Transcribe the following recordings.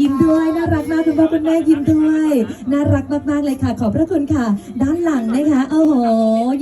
ยิ้มด้วยน่ารักมากคุณพ่อคุณแม่ยิ้มด้วยน่ารักมากๆเลยค่ะ ขอบพระคุณค่ะ ด้านหลังนะคะโอ้โห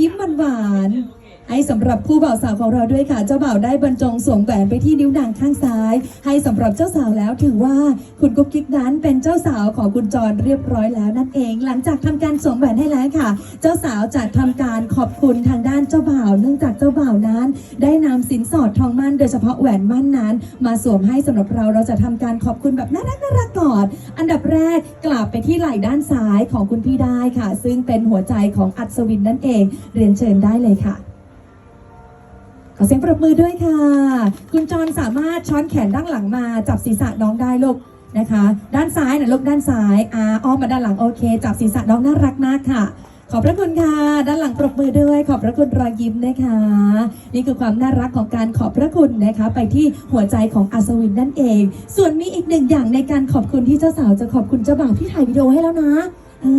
ยิ้มหวานๆ ให้สำหรับคู่บ่าวสาวของเราด้วยค่ะ เจ้าบ่าวได้บรรจงสวมแหวนไปที่นิ้วนางข้างซ้าย ให้สำหรับเจ้าสาวแล้วถือว่าคุณกุ๊กกิ๊กนั้นเป็นเจ้าสาวของคุณจรเรียบร้อยแล้วนั่นเอง หลังจากทำการสวมแหวนให้แล้วค่ะ เจ้าสาวจะทำการขอบคุณทางด้านเจ้าบ่าว เนื่องจากเจ้าบ่าวนั้น ได้นำสินสอดทองมั่น โดยเฉพาะแหวนมั่นนั้น มาสวมให้สำหรับเราเราจะทำการขอบคุณแบบน่ารักน่ารักก่อนอันดับแรกกลับไปที่ไหล่ด้านซ้ายของคุณพี่ได้ค่ะ ซึ่งเป็นหัวใจของอัศวินนั่นเอง เรียนเชิญได้เลยค่ะ ขอเสียงปรบมือด้วยค่ะ คุณจรสามารถช้อนแขนด้านหลังมาจับศีรษะน้องได้ลูกนะคะ ด้านซ้ายนะลูกด้านซ้ายอ่าอ้อมมาด้านหลังโอเค จับศีรษะน้องน่ารักมากค่ะ ขอบพระคุณค่ะ ด้านหลังปรบมือด้วย ขอบพระคุณรอยยิ้มนะคะ นี่คือความน่ารักของการขอบพระคุณนะคะ ไปที่หัวใจของอัศวินนั่นเอง ส่วนมีอีกหนึ่งอย่างในการขอบคุณที่เจ้าสาวจะขอบคุณเจ้าบ่าวที่ถ่ายวิดีโอให้แล้วนะ อ่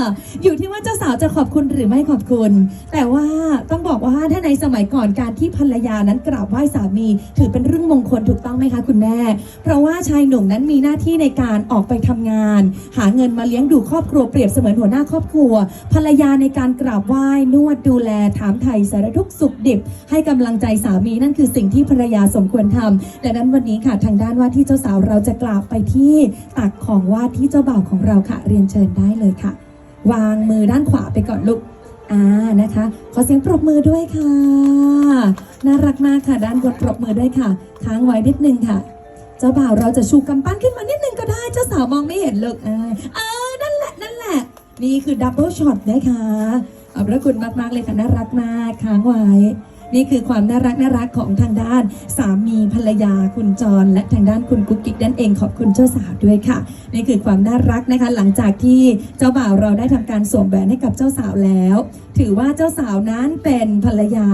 าอยู่ที่ว่าเจ้าสาวจะขอบคุณหรือไม่ขอบคุณ แต่ว่าต้องบอกว่าถ้าในสมัยก่อนการที่ภรรยานั้นกราบไหว้สามี ถือเป็นเรื่องมงคลถูกต้องไหมคะคุณแม่ เพราะว่าชายหนุ่มนั้นมีหน้าที่ในการออกไปทำงาน หาเงินมาเลี้ยงดูครอบครัวเปรียบเสมือนหัวหน้าครอบครัว ภรรยาในการกราบไหว้นวดดูแลถามไถ่สารทุกข์สุขดิบ ให้กำลังใจสามีนั่นคือสิ่งที่ภรรยาสมควรทำดังนั้นวันนี้ค่ะทางด้านว่าที่เจ้าสาวเราจะกราบไปที่ตักของว่าที่เจ้าบ่าวของเราค่ะเรียนเชิญได้เลยค่ะ วางมือด้านขวาไปก่อนลูกอ่านะคะ ขอเสียงปรบมือด้วยค่ะ น่ารักมากค่ะ ด้านบนปรบมือด้วยค่ะ ค้างไว้นิดนึงค่ะ เจ้าบ่าวเราจะชูกำปั้นขึ้นมานิดนึงก็ได้ เจ้าสาวมองไม่เห็นเลยอ่าเออนั่นแหละ นั่นแหละ นี่คือดับเบิลช็อตนะคะขอบพระคุณมากๆเลยค่ะ น่ารักมาก ค้างไว้ นี่คือความน่ารักน่ารักของทางด้าน สามีภรรยาคุณจร และทางด้านคุณกุ๊กกิ๊กนั่นเองขอบคุณเจ้าสาวด้วยค่ะ นี่คือความน่ารักนะคะ หลังจากที่เจ้าบ่าวเราได้ทำการสวมแหวนให้กับเจ้าสาวแล้ว ถือว่าเจ้าสาวนั้นเป็นภรรยา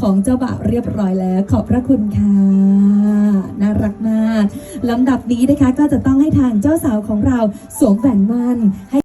ของเจ้าบ่าวเรียบร้อยแล้ว ขอบพระคุณค่ะน่ารักมากลำดับนี้นะคะก็จะต้องให้ทางเจ้าสาวของเราสวมแหวนมั่นให้